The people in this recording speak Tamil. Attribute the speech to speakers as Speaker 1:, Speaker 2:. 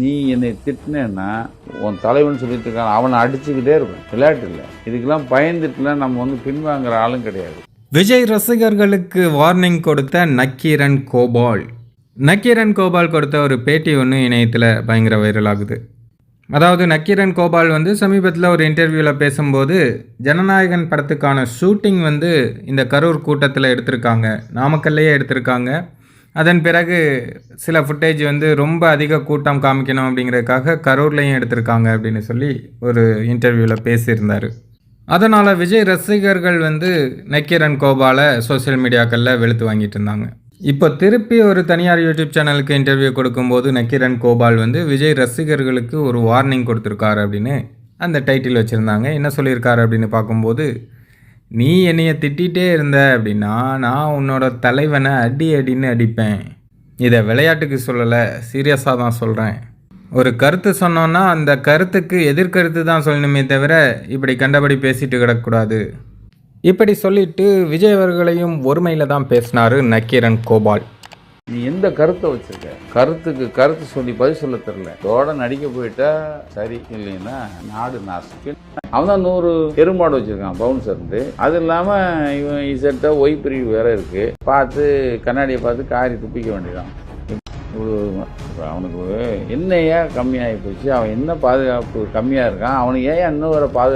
Speaker 1: நீ என்னை திட்டினேன்னா உன் தலைவன் சொல்லிட்டு இருக்கான் அவனை அடிச்சுக்கிட்டே இருப்பேன் விளையாட்டு இல்லை. இதுக்கெல்லாம் பயந்துட்டுலாம் நம்ம வந்து பின்வாங்குற ஆளும் கிடையாது.
Speaker 2: விஜய் ரசிகர்களுக்கு வார்னிங் கொடுத்த நக்கீரன் கோபால். நக்கீரன் கோபால் கொடுத்த ஒரு பேட்டி ஒன்று இணையத்தில் பயங்கர வைரல் ஆகுது. அதாவது நக்கீரன் கோபால் வந்து சமீபத்தில் ஒரு இன்டர்வியூவில் பேசும்போது ஜனநாயகன் படத்துக்கான ஷூட்டிங் வந்து இந்த கரூர் கூட்டத்தில் எடுத்திருக்காங்க. நாமக்கல்லையே எடுத்திருக்காங்க. அதன் பிறகு சில ஃபுட்டேஜ் வந்து ரொம்ப அதிக கூட்டம் காமிக்கணும் அப்படிங்கிறதுக்காக கரூர்லையும் எடுத்திருக்காங்க அப்படின்னு சொல்லி ஒரு இன்டர்வியூவில் பேசியிருந்தார். அதனால் விஜய் ரசிகர்கள் வந்து நக்கீரன் கோபாலை சோஷியல் மீடியாக்களில் வெளுத்து வாங்கிட்டு இருந்தாங்க. இப்போ திருப்பி ஒரு தனியார் யூடியூப் சேனலுக்கு இன்டர்வியூ கொடுக்கும்போது நக்கீரன் கோபால் வந்து விஜய் ரசிகர்களுக்கு ஒரு வார்னிங் கொடுத்துருக்காரு அப்படின்னு அந்த டைட்டில் வச்சுருந்தாங்க. என்ன சொல்லியிருக்காரு அப்படின்னு பார்க்கும்போது நீ என்னைய திட்டிகிட்டே இருந்த அப்படின்னா நான் உன்னோட தலைவனை அடி அடின்னு அடிப்பேன். இதை விளையாட்டுக்கு சொல்லலை சீரியஸாக தான் சொல்கிறேன் ஒரு கருத்து சொன்னோன்னா அந்த கருத்துக்கு எதிர்கருத்து தான் சொல்லணுமே தவிர இப்படி கண்டபடி பேசிட்டு கிடக்கூடாது இப்படி சொல்லிட்டு விஜய் அவர்களையும் ஒருமையில் தான் பேசினார் நக்கீரன் கோபால்.
Speaker 1: நீ எந்த கருத்தை வச்சிருக்க? கருத்துக்கு கருத்து சொல்லி பதில் சொல்ல தெரில தோட நடிக்க போயிட்டா சரி இல்லைன்னா நாடு நாசம். அவன் தான் நூறு எருமாடு வச்சிருக்கான் பவுன்சர்ந்து அது இல்லாம இவன் இசட்டா ஒய் பிரிவு வேற இருக்கு. பார்த்து கண்ணாடியை பார்த்து காரி துப்பிக்க வேண்டியதான் அவனுக்கு அவனுக்கு என்னையா கம்மியாகி போச்சு? அவன் என்ன பாதுகாப்பு கம்மியாக இருக்கான்? அவனுக்கு ஏன் இன்னும் வர பாதுகாப்பு